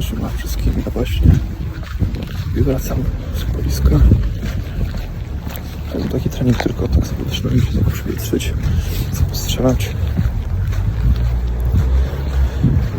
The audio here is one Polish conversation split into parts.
Siema wszystkim, ja właśnie sobie wracam z boiska. To był taki trening tylko tak sobie zaczynałem się tak przewietrzyć, sobie strzelać.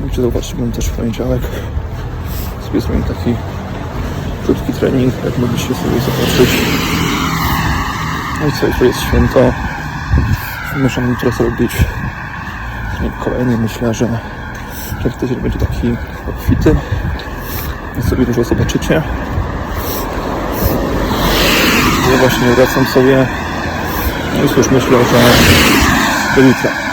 Możecie zobaczyć, mam też w poniedziałek sobie zrobiłem taki krótki trening, jak mogliście sobie zobaczyć. No i co, jutro jest święto. Muszę jutro zrobić trening kolejny. Myślę, że że tydzień będzie taki obfity sobie dużo zobaczycie. Ja właśnie wracam sobie no i cóż, myślę, że do jutra.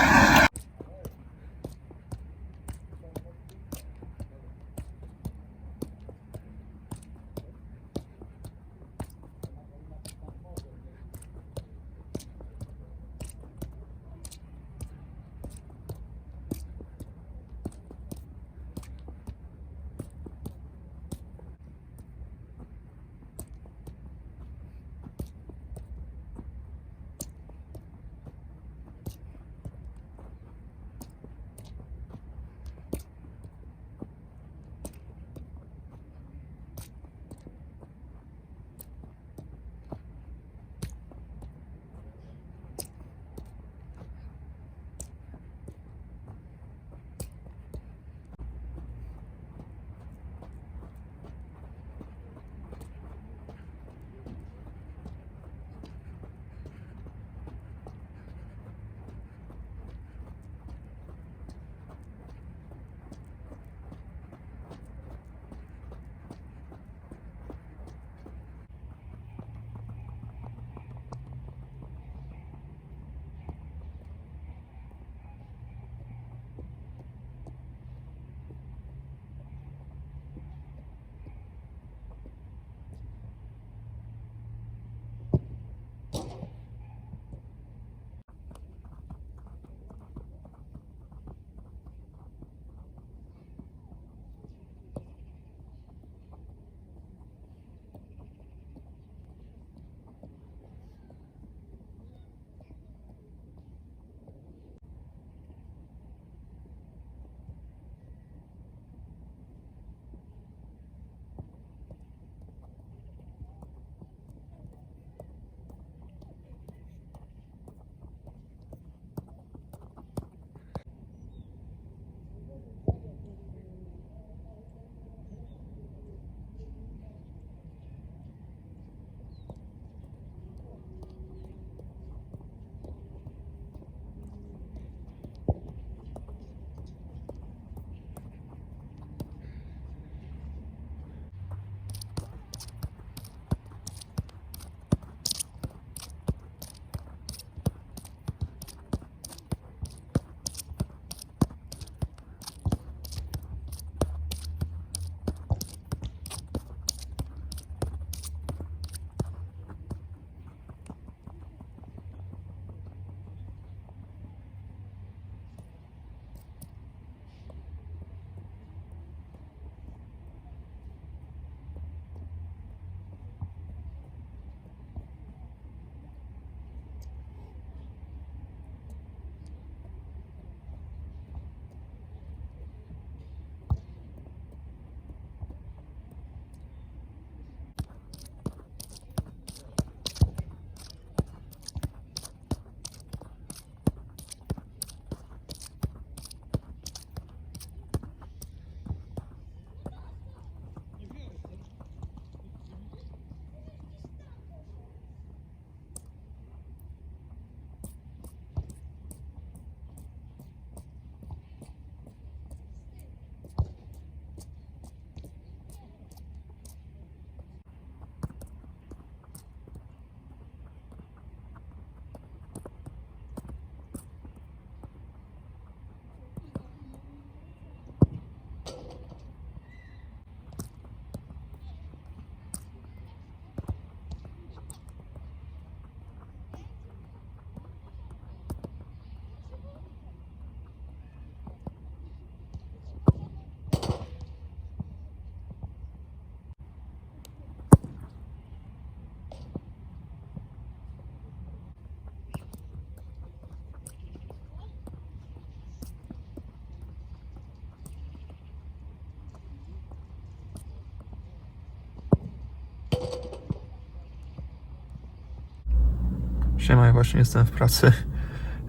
Siema, ja właśnie jestem w pracy.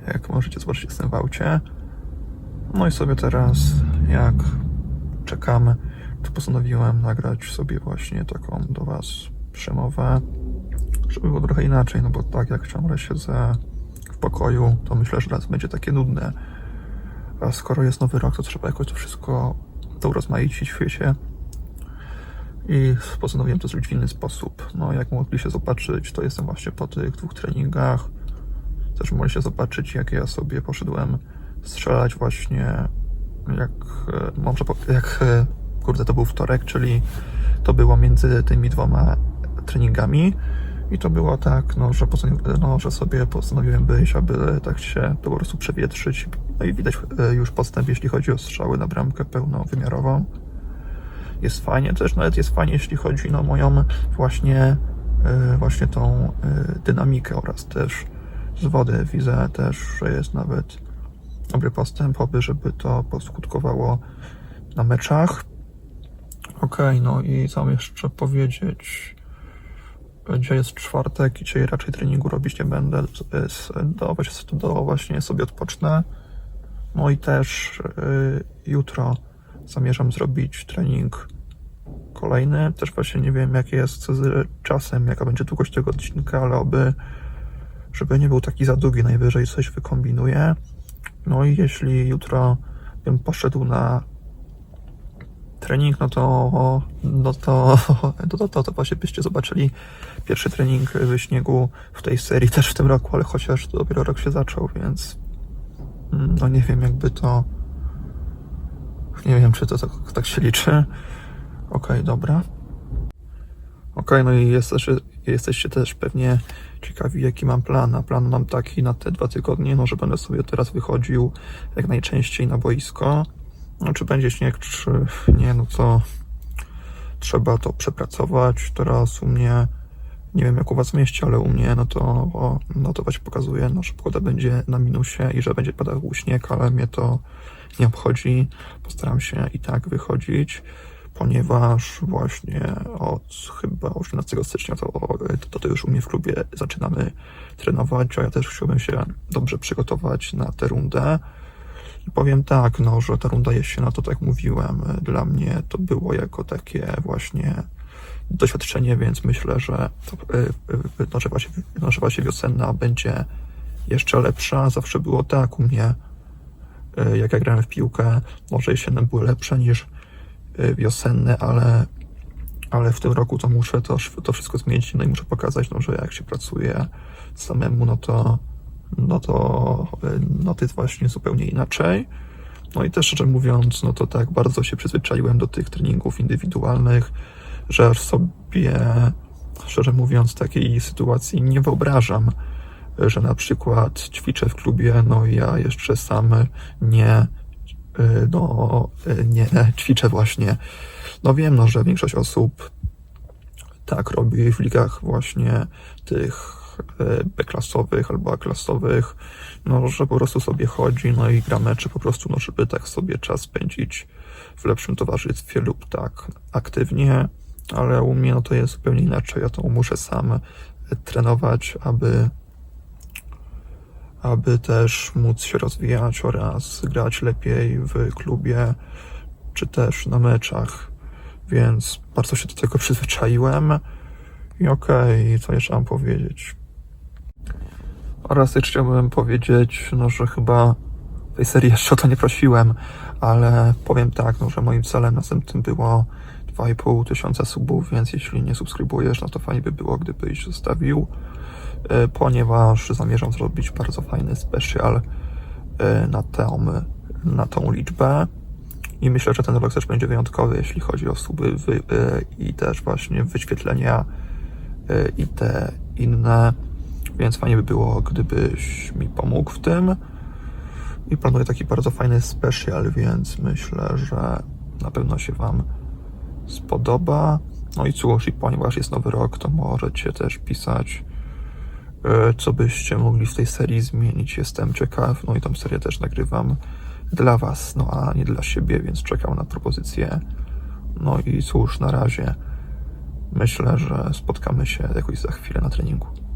Jak możecie zobaczyć, jestem w aucie. No i sobie teraz, jak czekamy, to postanowiłem nagrać sobie właśnie taką do Was przemowę, żeby było trochę inaczej, no bo tak jak ciągle siedzę w pokoju, to myślę, że raz będzie takie nudne. A skoro jest nowy rok, to trzeba jakoś to wszystko to urozmaicić w świecie. I postanowiłem to zrobić w inny sposób. No, jak mogliście zobaczyć, to jestem właśnie po tych dwóch treningach. Też mogliście zobaczyć, jak ja sobie poszedłem strzelać właśnie jak, e, po, jak, e, kurde, to był wtorek, czyli to było między tymi dwoma treningami. I to było tak, no, że, no, że sobie postanowiłem wyjść, aby tak się po prostu przewietrzyć. No i widać e, już postęp, jeśli chodzi o strzały na bramkę pełnowymiarową jest fajnie, też nawet jest fajnie, jeśli chodzi o moją właśnie, e, właśnie tą e, dynamikę oraz też z wody widzę też, że jest nawet dobry postęp, oby żeby to poskutkowało na meczach. Okej, no i co jeszcze powiedzieć? Dzisiaj jest czwartek i dzisiaj raczej treningu robić nie będę, do, do właśnie sobie odpocznę. No i też y, jutro zamierzam zrobić trening kolejny. Też właśnie nie wiem, jak jest z czasem, jaka będzie długość tego odcinka, ale oby, żeby nie był taki za długi, najwyżej coś wykombinuję. No i jeśli jutro bym poszedł na trening, no to, no to, no to, to, to właśnie byście zobaczyli pierwszy trening w śniegu w tej serii też w tym roku, ale chociaż dopiero rok się zaczął, więc mm, no nie wiem, jakby to nie wiem, czy to tak, tak się liczy. Okej, dobra. Okej, no i jest też, jesteście też pewnie ciekawi, jaki mam plan. A plan mam taki na te dwa tygodnie, no, że będę sobie teraz wychodził jak najczęściej na boisko. No, czy będzie śnieg, czy nie, no to trzeba to przepracować. Teraz u mnie, nie wiem jak u Was w mieście, ale u mnie, no to, o, no to właśnie pokazuje, no, że pogoda będzie na minusie i że będzie padał śnieg, ale mnie to nie obchodzi. Postaram się i tak wychodzić, ponieważ właśnie od chyba 18 stycznia to, to, to już u mnie w klubie zaczynamy trenować, a ja też chciałbym się dobrze przygotować na tę rundę. I powiem tak, no, że ta runda jesienna, to tak jak mówiłem, dla mnie to było jako takie właśnie doświadczenie, więc myślę, że, y, y, no, właśnie, no, że właśnie wiosenna będzie jeszcze lepsza. Zawsze było tak u mnie, jak ja grałem w piłkę, może jesienne były lepsze niż y, wiosenne, ale, ale w tym roku to muszę to, to wszystko zmienić, no i muszę pokazać, no, że jak się pracuje samemu, no to no to, y, no to jest właśnie zupełnie inaczej. No i też szczerze mówiąc, no to tak bardzo się przyzwyczaiłem do tych treningów indywidualnych, że aż sobie, szczerze mówiąc, takiej sytuacji nie wyobrażam, że na przykład ćwiczę w klubie, no i ja jeszcze sam nie, y, no, y, nie ćwiczę właśnie. No wiem, no, że większość osób tak robi w ligach właśnie tych e, B-klasowych albo A-klasowych, no, że po prostu sobie chodzi, no i gra mecze po prostu, no, żeby tak sobie czas spędzić w lepszym towarzystwie lub tak aktywnie, ale u mnie no to jest zupełnie inaczej, ja to muszę sam e, trenować, aby aby też móc się rozwijać oraz grać lepiej w klubie, czy też na meczach, więc bardzo się do tego przyzwyczaiłem. I okej, co jeszcze mam powiedzieć? Oraz jeszcze chciałbym powiedzieć, no, że chyba tej serii jeszcze o to nie prosiłem, ale powiem tak, no, że moim celem następnym było 2,5 tysiąca subów, więc jeśli nie subskrybujesz, no to fajnie by było, gdybyś zostawił, ponieważ zamierzam zrobić bardzo fajny special e, na tą, na tą liczbę. I myślę, że ten rok też będzie wyjątkowy, jeśli chodzi o suby e, i też właśnie wyświetlenia e, i te inne. Więc fajnie by było, gdybyś mi pomógł w tym. I planuję taki bardzo fajny special, więc myślę, że na pewno się Wam spodoba. No i cóż, i ponieważ jest nowy rok, to możecie też pisać, e, co byście mogli w tej serii zmienić. Jestem ciekaw. No i tą serię też nagrywam dla Was, no a nie dla siebie, więc czekam na propozycje. No i cóż, na razie. myślę, że spotkamy się jakoś za chwilę na treningu.